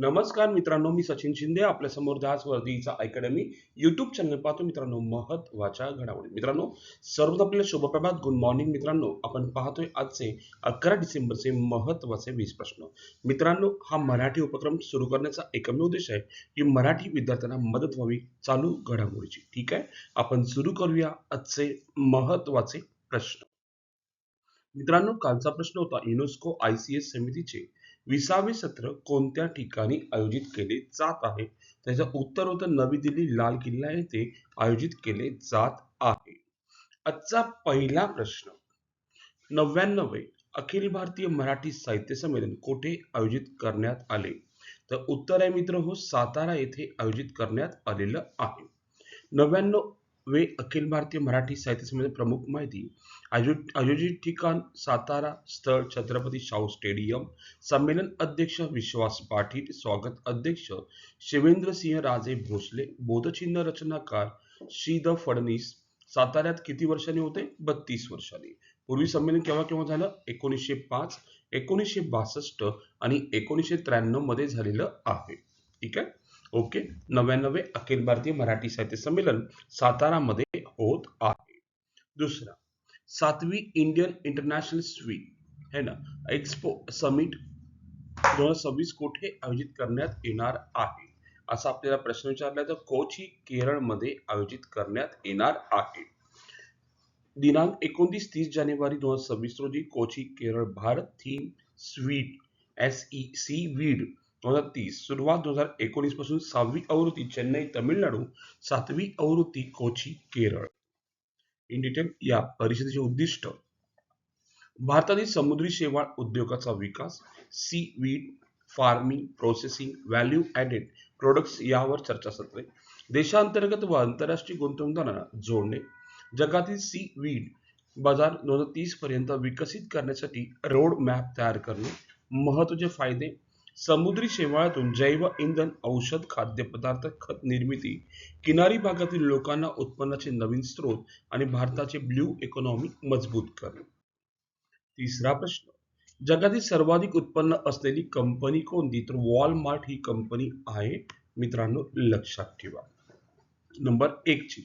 नमस्कार मित्रांनो मी सचिन शिंदे आपल्यासमोर दास वर्दीचा अकॅडमी युट्यूब चॅनल पाहतो मित्रांनो महत्त्वाच्या घडामोडी. मित्रांनो सर्व आपल्याला शुभप्रभात. गुड मॉर्निंग मित्रांनो. आपण पाहतोय आजचे अकरा डिसेंबरचे महत्त्वाचे वीस प्रश्न. मित्रांनो हा मराठी उपक्रम सुरू करण्याचा एकमेव उद्देश आहे की मराठी विद्यार्थ्यांना मदत व्हावी चालू घडामोडीची. ठीक आहे? आपण सुरू करूया आजचे महत्त्वाचे प्रश्न. मित्रांनो कालचा प्रश्न होता युनेस्को आय सी एस समितीचे विसावे सत्र कोणत्या ठिकाणी आयोजित केले जात आहे? त्याचं उत्तर होतं नवी दिल्ली लाल किल्ला येथे आयोजित केले जात आहे. आजचा पहिला प्रश्न. नव्याण्णवे अखिल भारतीय मराठी साहित्य संमेलन कोठे आयोजित करण्यात आले? तर उत्तर आहे मित्र हो सातारा येथे आयोजित करण्यात आलेलं आहे. नव्याण्णव वे अखिल भारतीय मराठी साहित्य संमेलन प्रमुख माहिती आयोजित आयोजित ठिकाण सातारा स्थळ छत्रपती शाहू स्टेडियम संमेलन अध्यक्ष विश्वास पाटील स्वागत अध्यक्ष शिवेंद्रसिंह राजे भोसले बोधचिन्ह रचनाकार श्री द फडणीस साताऱ्यात किती वर्षांनी होते? बत्तीस वर्षांनी. पूर्वी संमेलन केव्हा केव्हा झालं? एकोणीसशे पाच एकोणीसशे बासष्ट आणि एकोणीसशे त्र्याण्णवमध्ये झालेलं आहे. ठीक आहे? ओके. नव्याण्णवे अखिल भारतीय मराठी साहित्य संमेलन सातारामध्ये होत आहे. दुसरा सातवी इंडियन इंटरनॅशनल स्वीट है ना? एक्सपो समिट दोन हजार सव्वीस कोठे आयोजित करण्यात येणार आहे? असा आपल्याला प्रश्न विचारला तर कोची केरळमध्ये आयोजित करण्यात येणार आहे. दिनांक एकोणतीस तीस जानेवारी दोन हजार सव्वीस रोजी Kochi Kerala Bharat theme sweet S E seaweed दोन हजार तीस. सुरुवात दोन हजार एकोणीसपासून सहावी आवृत्ती चेन्नई तमिळनाडू सातवी आवृत्ती कोची केरळ. इन डिटेल या परिषदेचे उद्दिष्ट. भारतातील समुद्री शेवाळ उद्योगाचा विकास seaweed farming processing value added products यावर चर्चासत्रे देशांतर्गत व आंतरराष्ट्रीय गुंतवणूकदारांना जोडणे जगातील सी वीड बाजार दोन हजार तीस पर्यंत विकसित करण्यासाठी रोड मॅप तयार करणे महत्त्वाचे फायदे समुद्री शेवाळातून जैव इंधन औषध खाद्यपदार्थ खत निर्मिती किनारी भागातील लोकांना उत्पन्नाचे नवीन स्रोत आणि भारताचे ब्ल्यू इकॉनॉमी मजबूत करणे. तिसरा प्रश्न. जगातील सर्वाधिक उत्पन्न असलेली कंपनी कोणती? तर वॉलमार्ट ही कंपनी आहे. मित्रांनो लक्षात ठेवा. नंबर एक ची.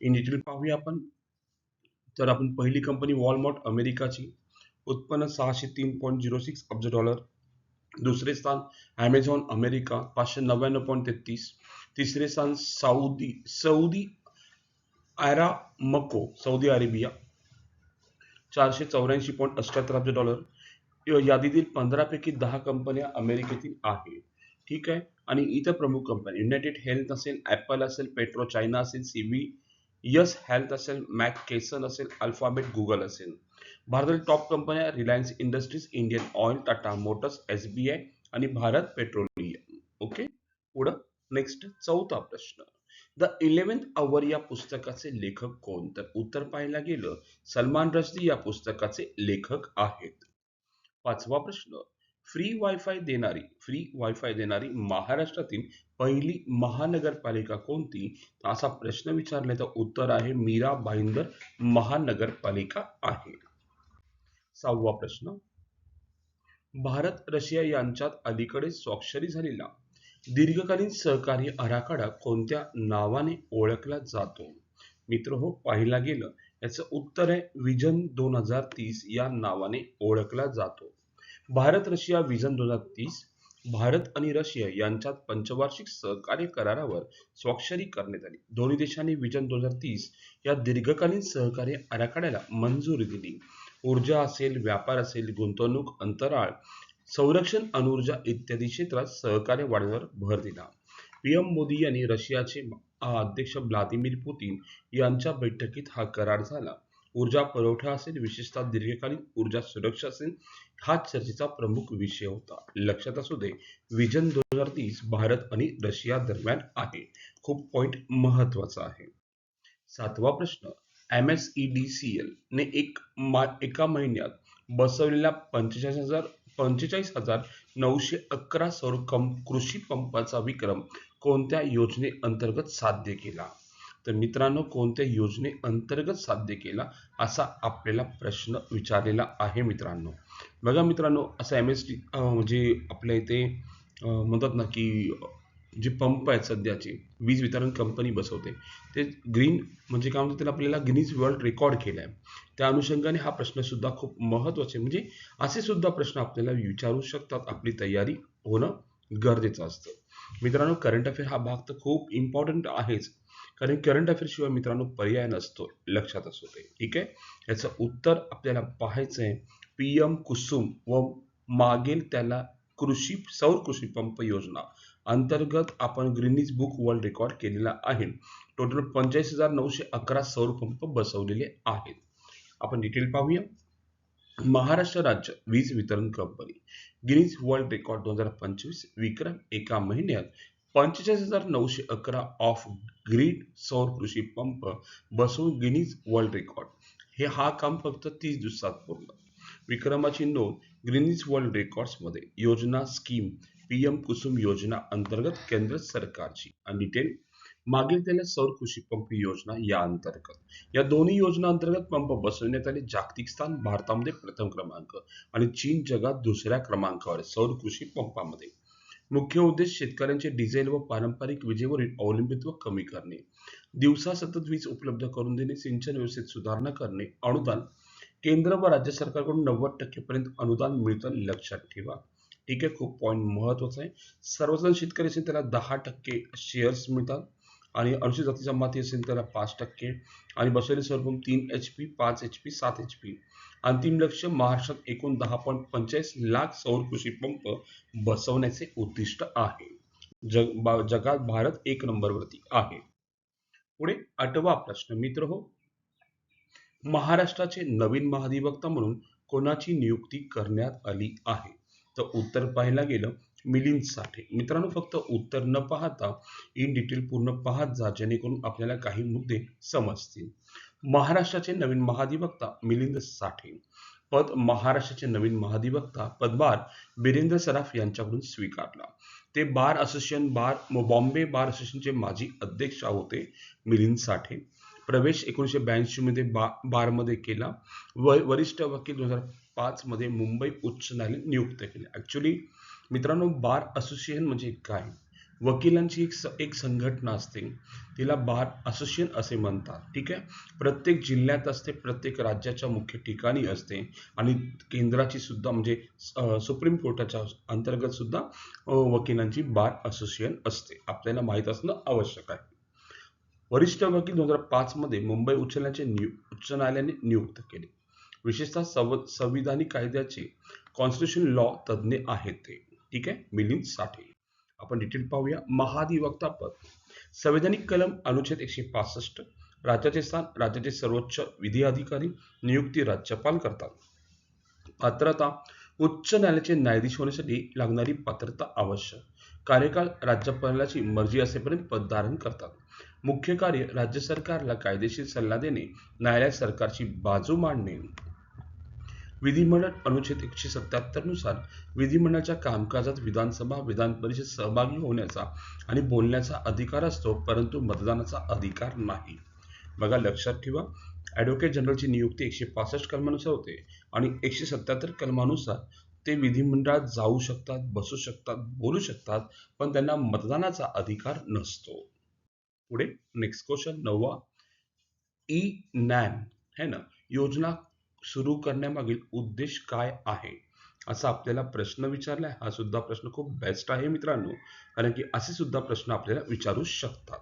इन डिटेल पाहूया आपण. तर आपण पहिली कंपनी वॉलमार्ट अमेरिकाची. उत्पन्न सहाशे तीन पॉईंट झिरो सिक्स अब्ज डॉलर दुसरे स्थान ॲमेझॉन अमेरिका पाचशे नव्याण्णव पॉईंट तेहतीस. तिसरे स्थान Saudi Saudi Aramco Saudi Arabia. चारशे चौऱ्याऐंशी पॉईंट अठ्याहत्तर अब्ज डॉलर यादीतील पंधरापैकी दहा कंपन्या अमेरिकेतील आहे ठीक आहे? आणि इतर प्रमुख कंपन्या युनायटेड हेल्थ असेल ॲपल असेल पेट्रो चायना असेल सी व्ही यस हेल्थ असेल मॅक केसन असेल अल्फाबेट गुगल असेल. भारतातील टॉप कंपन्या Reliance Industries Indian Oil Tata Motors S B I आणि भारत पेट्रोलियम ओके पुढं नेक्स्ट चौथा प्रश्न. द इलेव्हन्थ आवर या पुस्तकाचे लेखक कोण? तर उत्तर पाहायला गेलं सलमान रश्दी या पुस्तकाचे लेखक आहेत. पाचवा प्रश्न. फ्री वायफाय देणारी फ्री वायफाय देणारी महाराष्ट्रातील पहिली महानगरपालिका कोणती? असा प्रश्न विचारला उत्तर आहे मीरा भाईंदर महानगरपालिका आहे. सहावा प्रश्न. भारत रशिया यांच्यात अलीकडे स्वाक्षरी झालेला दीर्घकालीन सहकार्य आराखडा कोणत्या नावाने ओळखला जातो? मित्र हो पाहिला गेलं. याचं उत्तर आहे विजन दोन हजार तीस या नावाने ओळखला जातो. भारत रशिया विजन दोन हजार तीस भारत आणि रशिया यांच्यात पंचवार्षिक सहकार्य करारावर स्वाक्षरी करण्यात आली. दोन्ही देशांनी विजन दोन हजार तीस या दीर्घकालीन सहकार्य आराखड्याला मंजुरी दिली. ऊर्जा असेल व्यापार असेल गुंतवणूक अंतराळ संरक्षण अणुऊर्जा इत्यादी क्षेत्रात सहकार्य वाढवण्यावर भर दिला. पी एम मोदी यांनी रशियाचे अध्यक्ष व्लादिमीर पुतीन यांच्या बैठकीत हा करार झाला. ऊर्जा पुरवठा असेल विशेषतः दीर्घकालीन ऊर्जा सुरक्षा असेल हा चर्चेचा प्रमुख विषय होता. लक्षात असू दे विजन दोन हजार तीस भारत आणि रशिया दरम्यान आहे. खूप पॉइंट महत्त्वाचा आहे. सातवा प्रश्न M S E D C L ने एक मा एका महिन्यात बसवलेल्या पंचेचाळीस हजार पंचेचाळीस हजार नऊशे अकरा सौर कृषी पंपाचा विक्रम कोणत्या योजने अंतर्गत साध्य केला? तर मित्रांनो कोणत्या योजने अंतर्गत साध्य केला असा आपल्याला प्रश्न विचारलेला आहे मित्रांनो बघा मित्रांनो असं एम एस टी म्हणजे आपल्या इथे म्हणतात ना की जे पंप आहेत सध्याचे वीज वितरण कंपनी बसवते ते ग्रीन म्हणजे काय म्हणतात त्याला आपल्याला ग्रीनीज वर्ल्ड रेकॉर्ड केला आहे त्या अनुषंगाने हा प्रश्न सुद्धा खूप महत्त्वाचे आहे. म्हणजे असे सुद्धा प्रश्न आपल्याला विचारू शकतात आपली तयारी होणं गरजेचं असतं मित्रांनो करंट अफेअर हा भाग तर खूप इम्पॉर्टंट आहेच कारण करंट अफेअर शिवाय मित्रांनो पर्याय नसतो लक्षात असतो ते ठीक आहे? याचं उत्तर आपल्याला पाहायचं आहे पी एम कुसुम व मागेल त्याला कृषी सौर कृषी पंप योजना अंतर्गत आपण ग्रीनिज बुक वर्ल्ड रेकॉर्ड केलेला आहे. टोटल पंचेचाळीस हजार नऊशे अकरा सौर पंप बसवलेले आहेत. आपण डिटेल पाहूया. महाराष्ट्र राज्य वीज वितरण कंपनी गिनीज वर्ल्ड रेकॉर्ड दोन हजार पंचवीस विक्रम एका महिन्यात पंचेचाळीस हजार नऊशे अकरा ऑफ ग्रीड सौर कृषी पंप बसवून गिनीज वर्ल्ड रेकॉर्ड हे हा काम फक्त तीस दिवसात पूर्ण. विक्रमाची नोंद ग्रीनिज वर्ल्ड रेकॉर्ड्समध्ये योजना स्कीम पी एम कुसुम योजना अंतर्गत केंद्र सरकारची आणि डिटेल मागील त्याला सौर कृषी पंप योजना या अंतर्गत. या दोन्ही योजना अंतर्गत पंप बसवण्यात आले जागतिक स्थान भारतामध्ये प्रथम क्रमांक आणि चीन जगात दुसऱ्या क्रमांकावर सौर कृषी पंपामध्ये. मुख्य उद्देश शेतकऱ्यांचे डिझेल व पारंपरिक विजेवरील अवलंबित्व कमी करणे. दिवसा सतत वीज उपलब्ध करून देणे सिंचन व्यवस्थेत सुधारणा करणे अनुदान केंद्र व राज्य सरकारकडून नव्वद टक्केपर्यंत अनुदान मिळतं लक्षात ठेवा. ठीक आहे खूप पॉईंट महत्त्वाचा आहे. सर्वजण शेतकरी असेल त्याला दहा टक्के शेअर्स मिळतात आणि अनुसूचित जाती जमाती असेल त्याला पाच टक्के आणि बसवले सर्व तीन एच पी पाच एच पी सात एच पी अंतिम लक्ष महाराष्ट्रात एकूण दहा पॉईंट पंचेचाळीस लाख सौर कृषी पंप बसवण्याचे उद्दिष्ट आहे. जग जगात भारत एक नंबरवरती आहे. पुढे आठवा प्रश्न मित्र हो. महाराष्ट्राचे नवीन महाधिवक्ता म्हणून कोणाची नियुक्ती करण्यात आली आहे? तर उत्तर पाहायला गेलं मिलिंद साठे मित्रांनो फक्त उत्तर न पाहता इन डिटेल पूर्ण पाहत जा जेणेकरून आपल्याला काही मुद्दे समजतील. महाराष्ट्राचे नवीन महाधिवक्ता मिलिंद साठे पद महाराष्ट्राचे नवीन महाधिवक्ता पदभार बिरेंद्र सराफ यांच्याकडून स्वीकारला. ते बार असोसिएशन बार बॉम्बे बार असोसिएशनचे माजी अध्यक्ष होते मिलिंद साठे प्रवेश एकोणीसशे ब्याऐंशी मध्ये बा बारमध्ये केला. व वरिष्ठ वकील दोन हजार पाच मध्ये मुंबई उच्च न्यायालय नियुक्त केले. ॲक्च्युली मित्रांनो बार असोसिएशन म्हणजे काय? वकिलांची एक स एक संघटना असते. तिला बार असोसिएशन असे म्हणतात. ठीक आहे? प्रत्येक जिल्ह्यात असते प्रत्येक राज्याच्या मुख्य ठिकाणी असते. आणि केंद्राची सुद्धा म्हणजे सुप्रीम कोर्टाच्या अंतर्गत सुद्धा वकिलांची बार असोसिएशन असते. आपल्याला माहीत असणं आवश्यक आहे. वरिष्ठ वकील दोन हजार पाच मध्ये मुंबई उच्च न्यायालयाचे नियु उच्च न्यायालयाने नियुक्त केले. विशेषतः संविधानिक कायद्याचे कॉन्स्टिट्यूशन लॉ तज्ज्ञ आहेत ते. ठीक आहे? मिलिंद साठे आपण डिटेल पाहूया. महाधिवक्ता पद. संवैधानिक कलम अनुच्छेद एकशे पासष्ट राज्याचे स्थान राज्याचे सर्वोच्च विधी अधिकारी नियुक्ती राज्यपाल करतात पात्रता उच्च न्यायालयाचे न्यायाधीश होण्यासाठी लागणारी पात्रता आवश्यक. कार्यकाळ राज्यपालाची मर्जी असेपर्यंत पद धारण करतात. मुख्य कार्य राज्य सरकारला कायदेशीर सल्ला देणे न्यायालय सरकारची बाजू मांडणे. विधिमंडळ अनुच्छेद एकशे सत्याहत्तरनुसार विधिमंडळाच्या कामकाजात विधानसभा विधान परिषद सहभागी होण्याचा आणि बोलण्याचा अधिकार असतो परंतु मतदानाचा अधिकार नाही. बघा लक्षात ठेवा. ॲडव्होकेट जनरलची नियुक्ती एकशे पासष्ट कलमानुसार होते आणि एकशे सत्याहत्तर कलमानुसार ते विधिमंडळात जाऊ शकतात बसू शकतात बोलू शकतात पण त्यांना मतदानाचा अधिकार नसतो. पुढे नेक्स्ट क्वेश्चन नववा. ई नॅन है ना? योजना सुरू करण्यामागील उद्देश काय आहे? असा आपल्याला प्रश्न विचारलाय. हा सुद्धा प्रश्न खूप बेस्ट आहे मित्रांनो. कारण की असे सुद्धा प्रश्न आपल्याला विचारू शकतात.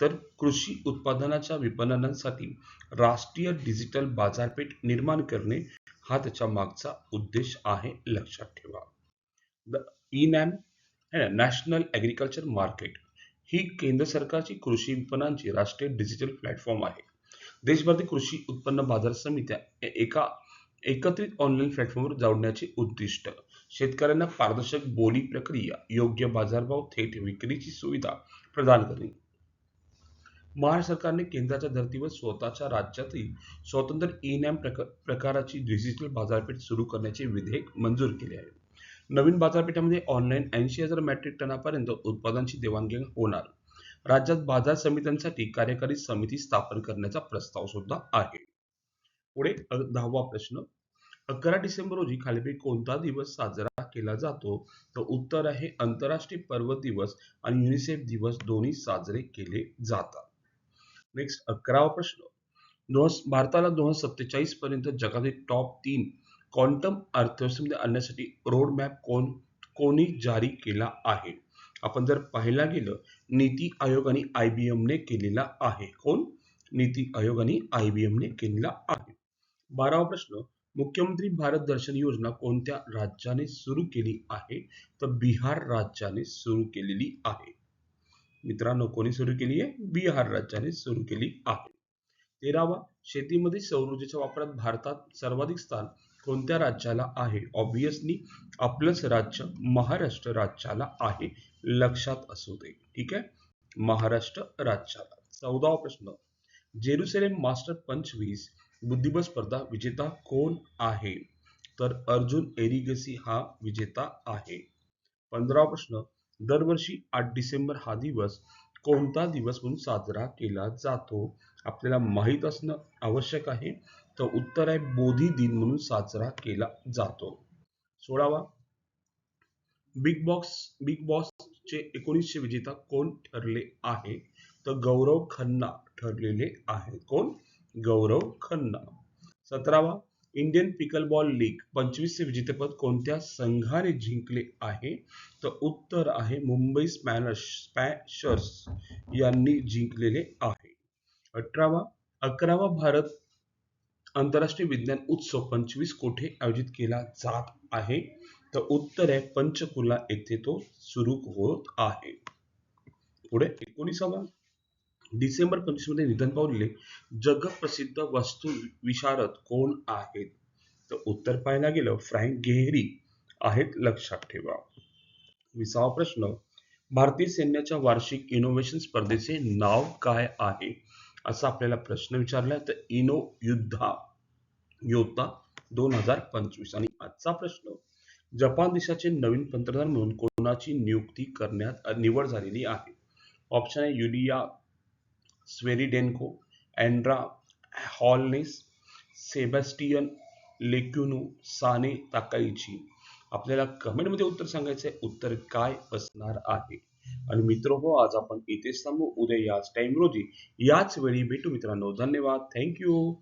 तर कृषी उत्पादनाच्या विपणनासाठी राष्ट्रीय डिजिटल बाजारपेठ निर्माण करणे हा त्याच्या मागचा उद्देश आहे. लक्षात ठेवा. The E NAM national agriculture market ही केंद्र सरकारची कृषी विपणनाची राष्ट्रीय डिजिटल प्लॅटफॉर्म आहे. देशभरातील कृषी उत्पन्न बाजार समित्या एका एकत्रित ऑनलाईन प्लॅटफॉर्मवर जोडण्याचे उद्दिष्ट. शेतकऱ्यांना पारदर्शक बोली प्रक्रिया योग्य बाजारभाव थेट विक्रीची सुविधा प्रदान करणे. महाराष्ट्र सरकारने केंद्राच्या धर्तीवर स्वतःच्या राज्यातील स्वतंत्र ई नॅम प्रकाराची डिजिटल बाजारपेठ सुरू करण्याचे विधेयक मंजूर केले आहे. नवीन बाजारपेठामध्ये ऑनलाईन ऐंशी हजार मेट्रिक टनापर्यंत उत्पादनाची देवाणघेवाण होणार. राज्यात बाजार समित्यांसाठी कार्यकारी समिती स्थापन करण्याचा प्रस्ताव सुद्धा आहे. पुढे दहावा प्रश्न. अकरा डिसेंबर रोजी खालीपैकी कोणता दिवस साजरा केला जातो? तर उत्तर आहे आंतरराष्ट्रीय पर्वत दिवस आणि युनिसेफ दिवस दोन्ही साजरे केले जातात. नेक्स्ट अकरावा प्रश्न. दोन भारताला दोन हजार सत्तेचाळीस पर्यंत जगातील टॉप तीन क्वांटम अर्थव्यवस्थेमध्ये आणण्यासाठी रोड मॅप कोण कोणी जारी केला आहे? आपण जर पाहायला गेलं नीती आयोग आणि आय बी एमने केलेला आहे. कोण? नीती आयोग आणि आय बी एमने केलेला आहे. बारावा प्रश्न मुख्यमंत्री भारत दर्शन योजना कोणत्या राज्याने सुरू केली आहे? तर बिहार राज्याने सुरू केलेली आहे. मित्रांनो कोणी सुरू केली आहे? बिहार राज्याने सुरू केली आहे. तेरावा शेतीमध्ये सौर ऊर्जेच्या वापरात भारतात सर्वाधिक स्थान कोणत्या राज्याला आहे? ऑब्विसली आपलंच राज्य महाराष्ट्र राज्याला आहे लक्षात असू दे. ठीक आहे? महाराष्ट्र राज्याला. चौदावा प्रश्न. जेरुसेलेम मास्टर पंचवीस बुद्धिबळ स्पर्धा विजेता कोण आहे? तर अर्जुन एरिगसी हा विजेता आहे. पंधरावा प्रश्न. दरवर्षी आठ डिसेंबर हा दिवस कोणता दिवस म्हणून साजरा केला जातो? आपल्याला माहीत असणं आवश्यक आहे. तर उत्तर आहे बोधी दिन म्हणून साजरा केला जातो. सोळावा. बिग बॉक्स बिग बॉसचे एकोणीसशे विजेता कोण ठरले आहे? तर गौरव खन्ना ठरलेले आहे. कोण? गौरव खन्ना. सतरावा. इंडियन पिकलबॉल लीग पंचवीसचे विजेतेपद कोणत्या संघाने जिंकले आहे? तर उत्तर आहे मुंबई स्पॅनर्स स्पॅशर्स यांनी जिंकलेले आहे. अठरावा अकरावा भारत आंतरराष्ट्रीय विज्ञान उत्सव पंचवीस कोठे आयोजित केला जात आहे? तर उत्तर आहे पंचकुला येथे तो सुरू होत आहे. पुढे एकोणीसावा डिसेंबर पंचवीसमध्ये निधन पावलेले जगप्रसिद्ध वस्तू विशारद कोण आहेत? तर उत्तर पाहायला गेलं फ्रँक गेहरी आहेत लक्षात ठेवा. विसावा प्रश्न भारतीय सैन्याच्या वार्षिक इनोव्हेशन स्पर्धेचे नाव काय आहे? असा आपल्याला प्रश्न विचारला तर इनो युद्धा योद्धा दोन हजार पंचवीस. आणि आजचा प्रश्न जपान देशाचे नवीन पंतप्रधान म्हणून कोणाची नियुक्ती करण्यात निवड झालेली आहे? ऑप्शन आहे Yulia Svyrydenko Andrew Holness Sebastien Lecornu Sanae Takaichi. आपल्याला कमेंटमध्ये उत्तर सांगायचं आहे उत्तर काय असणार आहे? आणि मित्र हो आज आपण इथेच थांबू. उद्या याच टाइम रोजी. याच वेळी भेटू मित्रांनो. धन्यवाद. थँक्यू